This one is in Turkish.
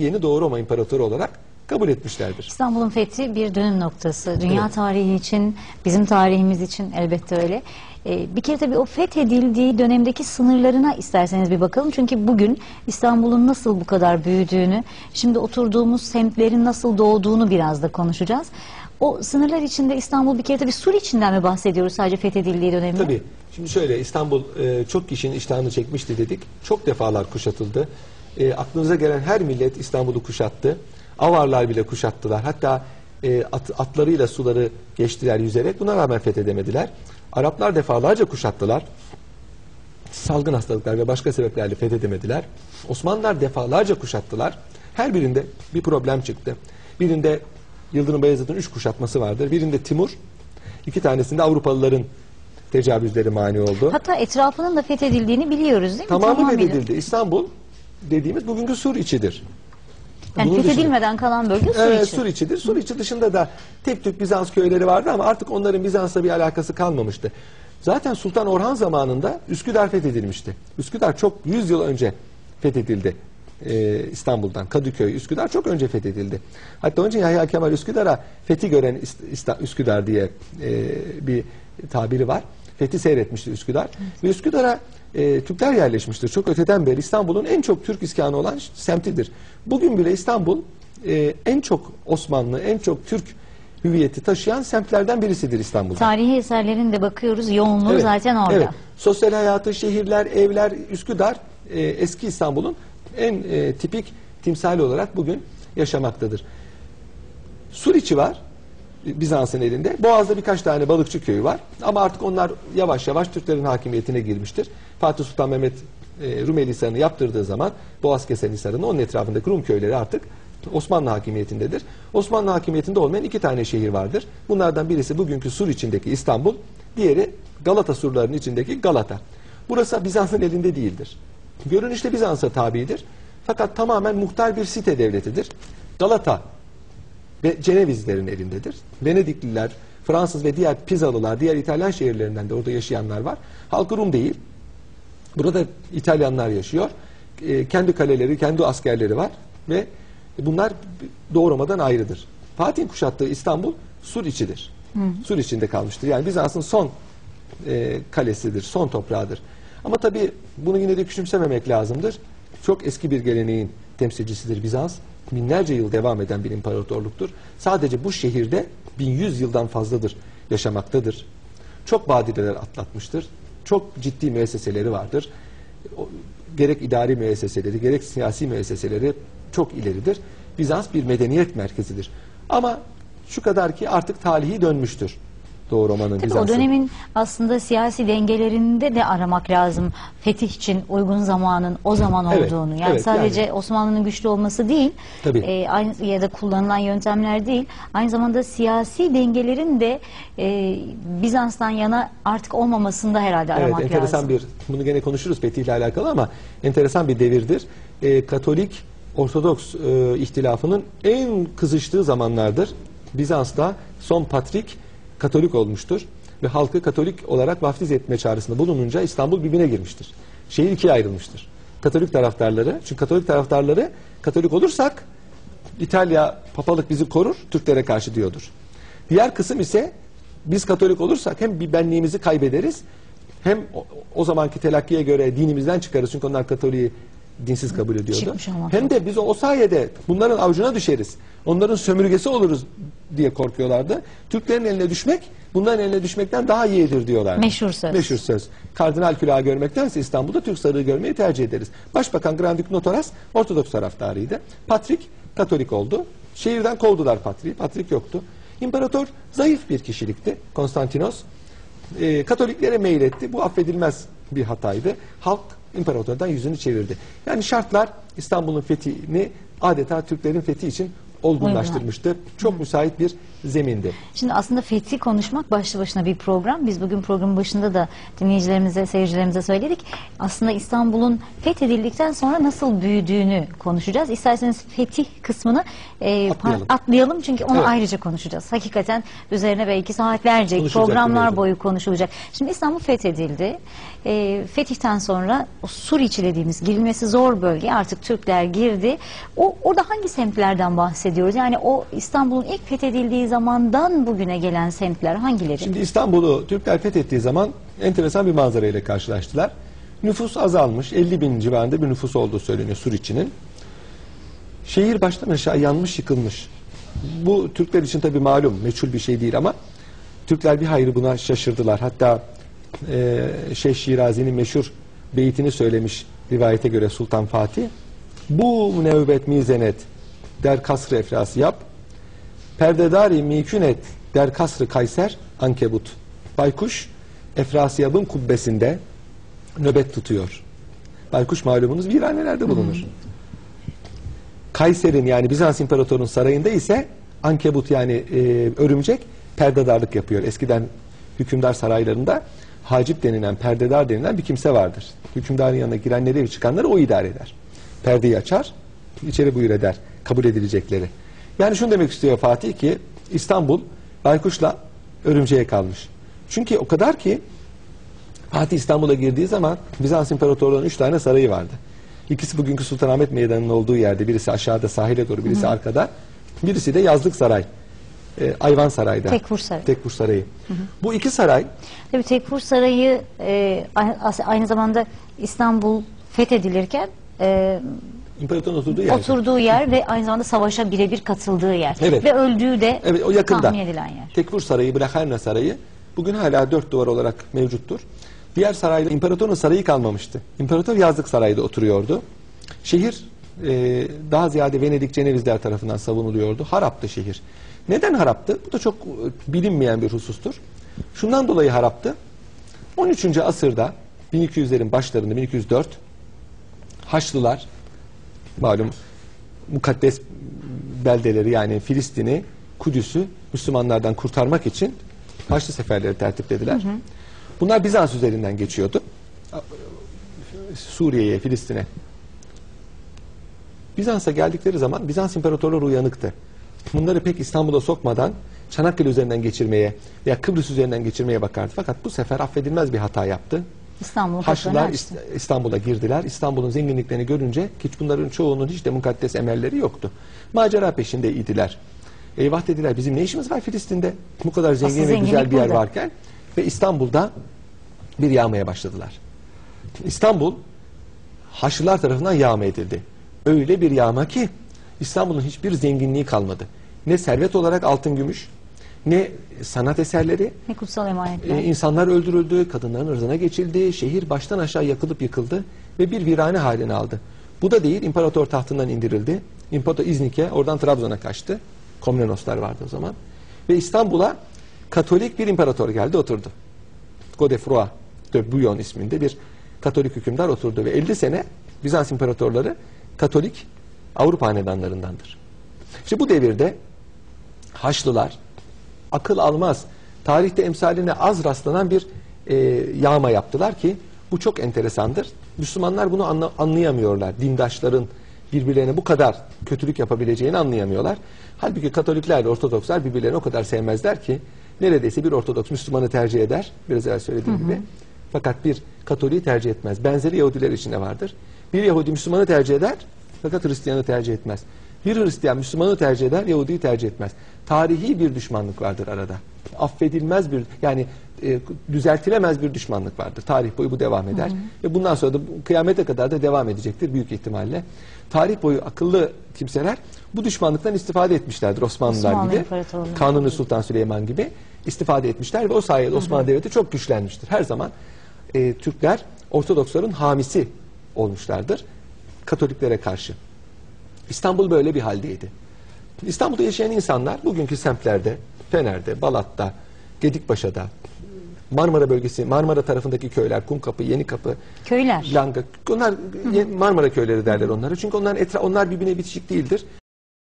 yeni Doğu Roma İmparatoru olarak kabul etmişlerdir. İstanbul'un fethi bir dönüm noktası. Dünya Evet. tarihi için, bizim tarihimiz için elbette öyle. Ee, bir kere tabii o fethedildiği dönemdeki sınırlarına isterseniz bir bakalım. Çünkü bugün İstanbul'un nasıl bu kadar büyüdüğünü, şimdi oturduğumuz semtlerin nasıl doğduğunu biraz da konuşacağız. O sınırlar içinde İstanbul bir kere tabii Sur içinden mi bahsediyoruz sadece fethedildiği dönemde? Tabii. Şimdi şöyle İstanbul e, çok kişinin iştahını çekmişti dedik. Çok defalar kuşatıldı. E, aklınıza gelen her millet İstanbul'u kuşattı. Avarlar bile kuşattılar. Hatta e, at- atlarıyla suları geçtiler yüzerek. Buna rağmen fethedemediler. Araplar defalarca kuşattılar. Salgın hastalıklar ve başka sebeplerle fethedemediler. Osmanlılar defalarca kuşattılar. Her birinde bir problem çıktı. Birinde Yıldırım Beyazıt'ın üç kuşatması vardır. Birinde Timur, iki tanesinde Avrupalıların tecavüzleri mani oldu. Hatta etrafının da fethedildiğini biliyoruz değil mi? Tamamı fethedildi. İstanbul dediğimiz bugünkü Sur içidir. Yani Bunun fethedilmeden kalan bölge Sur Evet, içi. Sur içidir. Sur içi dışında da tek tük Bizans köyleri vardı ama artık onların Bizans'la bir alakası kalmamıştı. Zaten Sultan Orhan zamanında Üsküdar fethedilmişti. Üsküdar çok 100 yıl önce fethedildi. Ee, İstanbul'dan Kadıköy, Üsküdar çok önce fethedildi. Hatta önce Yahya Kemal Üsküdar'a fethi gören İsta- Üsküdar diye e, bir tabiri var. Fethi seyretmişti Üsküdar. Ve Üsküdar'a e, Türkler yerleşmiştir. Çok öteden beri İstanbul'un en çok Türk iskanı olan semtidir. Bugün bile İstanbul e, en çok Osmanlı, en çok Türk hüviyeti taşıyan semtlerden birisidir İstanbul'da. Tarihi eserlerin de bakıyoruz yoğunluğu Evet, zaten orada. Evet. Sosyal hayatı, şehirler, evler, Üsküdar e, eski İstanbul'un en e, tipik timsali olarak bugün yaşamaktadır. Suriçi var Bizans'ın elinde. Boğaz'da birkaç tane balıkçı köyü var. Ama artık onlar yavaş yavaş Türklerin hakimiyetine girmiştir. Fatih Sultan Mehmet e, Rumeli Hisarı'nı yaptırdığı zaman Boğaz Kesen Hisarı'nı onun etrafındaki Rum köyleri artık Osmanlı hakimiyetindedir. Osmanlı hakimiyetinde olmayan iki tane şehir vardır. Bunlardan birisi bugünkü Sur içindeki İstanbul, diğeri Galata surlarının içindeki Galata. Burası Bizans'ın elinde değildir. Görünüşte Bizans'a tabidir. Fakat tamamen muhtar bir site devletidir. Galata ve Cenevizlerin elindedir. Venedikliler, Fransız ve diğer Pizalılar, diğer İtalyan şehirlerinden de orada yaşayanlar var. Halkı Rum değil. Burada İtalyanlar yaşıyor. E, kendi kaleleri, kendi askerleri var ve bunlar Doğu Roma'dan ayrıdır. Fatih'in kuşattığı İstanbul Sur içidir. Sur içinde kalmıştır. Yani Bizans'ın son e, kalesidir, son toprağıdır. Ama tabii bunu yine de küçümsememek lazımdır. Çok eski bir geleneğin temsilcisidir Bizans. Binlerce yıl devam eden bir imparatorluktur. Sadece bu şehirde 1100 yıldan fazladır yaşamaktadır. Çok badireler atlatmıştır. Çok ciddi müesseseleri vardır. O, gerek idari müesseseleri, gerek siyasi müesseseleri çok ileridir. Bizans bir medeniyet merkezidir. Ama şu kadar ki artık talihi dönmüştür. Doğu Roma'nın Tabii o Bizans'ın. dönemin aslında siyasi dengelerinde de aramak lazım. Fetih için uygun zamanın o zaman Evet, olduğunu. Yani evet, sadece. Osmanlı'nın güçlü olması değil, Tabii. e, aynı ya da kullanılan yöntemler değil. Aynı zamanda siyasi dengelerin de e, Bizans'tan yana artık olmamasında herhalde Evet, aramak enteresan lazım. bir, bunu gene konuşuruz Fethi ile alakalı ama enteresan bir devirdir. Ee, Katolik Ortodoks e, ihtilafının en kızıştığı zamanlardır. Bizans'ta son patrik Katolik olmuştur ve halkı Katolik olarak vaftiz etme çağrısında bulununca İstanbul birbirine girmiştir. Şehir ikiye ayrılmıştır. Katolik taraftarları, çünkü Katolik taraftarları Katolik olursak İtalya papalık bizi korur, Türklere karşı diyordur. Diğer kısım ise biz Katolik olursak hem bir benliğimizi kaybederiz hem o, o zamanki telakkiye göre dinimizden çıkarız çünkü onlar Katolik'i dinsiz kabul ediyordu. Hem de biz o, sayede bunların avucuna düşeriz. Onların sömürgesi oluruz diye korkuyorlardı. Türklerin eline düşmek bunların eline düşmekten daha iyidir diyorlar. Meşhur söz. Meşhur söz. Kardinal külahı görmektense İstanbul'da Türk sarığı görmeyi tercih ederiz. Başbakan Grandük Notaras Ortodoks taraftarıydı. Patrik Katolik oldu. Şehirden kovdular Patriği. Patrik yoktu. İmparator zayıf bir kişilikti. Konstantinos e, Katoliklere meyletti. Bu affedilmez bir hataydı. Halk imparatordan yüzünü çevirdi. Yani şartlar İstanbul'un fethini adeta Türklerin fethi için olgunlaştırmıştı. Çok müsait bir zemindi. Şimdi aslında fethi konuşmak başlı başına bir program. Biz bugün programın başında da dinleyicilerimize, seyircilerimize söyledik. Aslında İstanbul'un fethedildikten sonra nasıl büyüdüğünü konuşacağız. İsterseniz fetih kısmını e, Atlayalım. atlayalım çünkü onu Evet. ayrıca konuşacağız. Hakikaten üzerine belki saatlerce programlar boyu konuşulacak. Şimdi İstanbul fethedildi. E, fetihten sonra o Suriçi dediğimiz girilmesi zor bölge artık Türkler girdi. O orada hangi semtlerden bahsediyoruz? Yani o İstanbul'un ilk fethedildiği zamandan bugüne gelen semtler hangileri? Şimdi İstanbul'u Türkler fethettiği zaman enteresan bir manzara ile karşılaştılar. Nüfus azalmış. 50 bin civarında bir nüfus olduğu söyleniyor Suriçi'nin. Şehir baştan aşağı yanmış yıkılmış. Bu Türkler için tabii malum meçhul bir şey değil ama Türkler bir hayli buna şaşırdılar. Hatta e, Şeyh Şirazi'nin meşhur beytini söylemiş rivayete göre Sultan Fatih. Bu nevbet mizenet der kasrı efrası yap. Perdedari mikün et der kasrı Kayser ankebut. Baykuş Efrasiyab'ın kubbesinde nöbet tutuyor. Baykuş malumunuz viranelerde bulunur. Kayser'in yani Bizans İmparatorluğu'nun sarayında ise ankebut yani e, örümcek perdedarlık yapıyor. Eskiden hükümdar saraylarında hacip denilen, perdedar denilen bir kimse vardır. Hükümdarın yanına girenleri ve çıkanları o idare eder. Perdeyi açar, içeri buyur eder kabul edilecekleri. Yani şunu demek istiyor Fatih ki İstanbul baykuşla örümceğe kalmış. Çünkü o kadar ki Fatih İstanbul'a girdiği zaman Bizans İmparatorluğu'nun üç tane sarayı vardı. İkisi bugünkü Sultanahmet Meydanı'nın olduğu yerde. Birisi aşağıda sahile doğru, birisi arkada. Birisi de Yazlık Saray. Ee, Ayvan Saray'da. Tekfur Sarayı. Tekfur Sarayı. Bu iki saray Tabii Tekfur Sarayı e, aynı zamanda İstanbul fethedilirken e, imparatorun oturduğu yer. oturduğu yer ve aynı zamanda savaşa birebir katıldığı yer. Evet. Ve öldüğü de Evet o yakında. tahmin edilen yer. Tekfur Sarayı, Braherna Sarayı bugün hala dört duvar olarak mevcuttur. Diğer saraylar, imparatorun sarayı kalmamıştı. İmparator Yazlık Sarayı'da oturuyordu. Şehir e, daha ziyade Venedik Cenevizler tarafından savunuluyordu. Haraptı şehir. Neden haraptı? Bu da çok e, bilinmeyen bir husustur. Şundan dolayı haraptı. 13. asırda 1200'lerin başlarında 1204 Haçlılar malum mukaddes beldeleri yani Filistin'i, Kudüs'ü Müslümanlardan kurtarmak için Haçlı seferleri tertiplediler. Bunlar Bizans üzerinden geçiyordu. Suriye'ye, Filistin'e. Bizans'a geldikleri zaman Bizans İmparatorluğu uyanıktı. Bunları pek İstanbul'a sokmadan Çanakkale üzerinden geçirmeye veya Kıbrıs üzerinden geçirmeye bakardı. Fakat bu sefer affedilmez bir hata yaptı. İstanbul'un Haçlılar. İst- İstanbul'a girdiler. İstanbul'un zenginliklerini görünce hiç bunların çoğunun hiç de mukaddes emelleri yoktu. Macera peşindeydiler. Eyvah dediler bizim ne işimiz var Filistin'de? Bu kadar zengin Asıl ve güzel zenginlik bir yer burada. varken ve İstanbul'da bir yağmaya başladılar. İstanbul Haçlılar tarafından yağma edildi. Öyle bir yağma ki İstanbul'un hiçbir zenginliği kalmadı. Ne servet olarak altın gümüş, ne sanat eserleri, Ne kutsal emanetler. ee, insanlar öldürüldü, kadınların ırzına geçildi, şehir baştan aşağı yakılıp yıkıldı ve bir virane halini aldı. Bu da değil, imparator tahtından indirildi. İmparator İznik'e, oradan Trabzon'a kaçtı. Komnenoslar vardı o zaman. Ve İstanbul'a Katolik bir imparator geldi, oturdu. Godefroy de Bouillon isminde bir Katolik hükümdar oturdu ve 50 sene Bizans imparatorları Katolik Avrupa hanedanlarındandır. İşte bu devirde Haçlılar akıl almaz, tarihte emsaline az rastlanan bir e, yağma yaptılar ki bu çok enteresandır. Müslümanlar bunu anla- anlayamıyorlar. Dindaşların birbirlerine bu kadar kötülük yapabileceğini anlayamıyorlar. Halbuki Katoliklerle Ortodokslar birbirlerini o kadar sevmezler ki neredeyse bir Ortodoks Müslümanı tercih eder. Biraz evvel söylediğim gibi. Fakat bir Katolik'i tercih etmez. Benzeri Yahudiler içinde vardır. Bir Yahudi Müslümanı tercih eder fakat Hristiyanı tercih etmez. Bir Hristiyan Müslümanı tercih eder, Yahudi'yi tercih etmez. Tarihi bir düşmanlık vardır arada. Affedilmez bir yani e, düzeltilemez bir düşmanlık vardır. Tarih boyu bu devam eder ve bundan sonra da kıyamete kadar da devam edecektir büyük ihtimalle. Tarih boyu akıllı kimseler bu düşmanlıktan istifade etmişlerdir Osmanlılar Osmanlı gibi. Kanuni Sultan Süleyman gibi istifade etmişler ve o sayede Osmanlı Devleti çok güçlenmiştir. Her zaman e, Türkler Ortodoksların hamisi olmuşlardır Katoliklere karşı. İstanbul böyle bir haldeydi. İstanbul'da yaşayan insanlar bugünkü semtlerde, Fener'de, Balat'ta, Gedikpaşa'da, Marmara bölgesi, Marmara tarafındaki köyler, Kumkapı, Yenikapı, Köyler. Langa, onlar Marmara köyleri derler onlara. Çünkü onlar etra onlar birbirine bitişik değildir.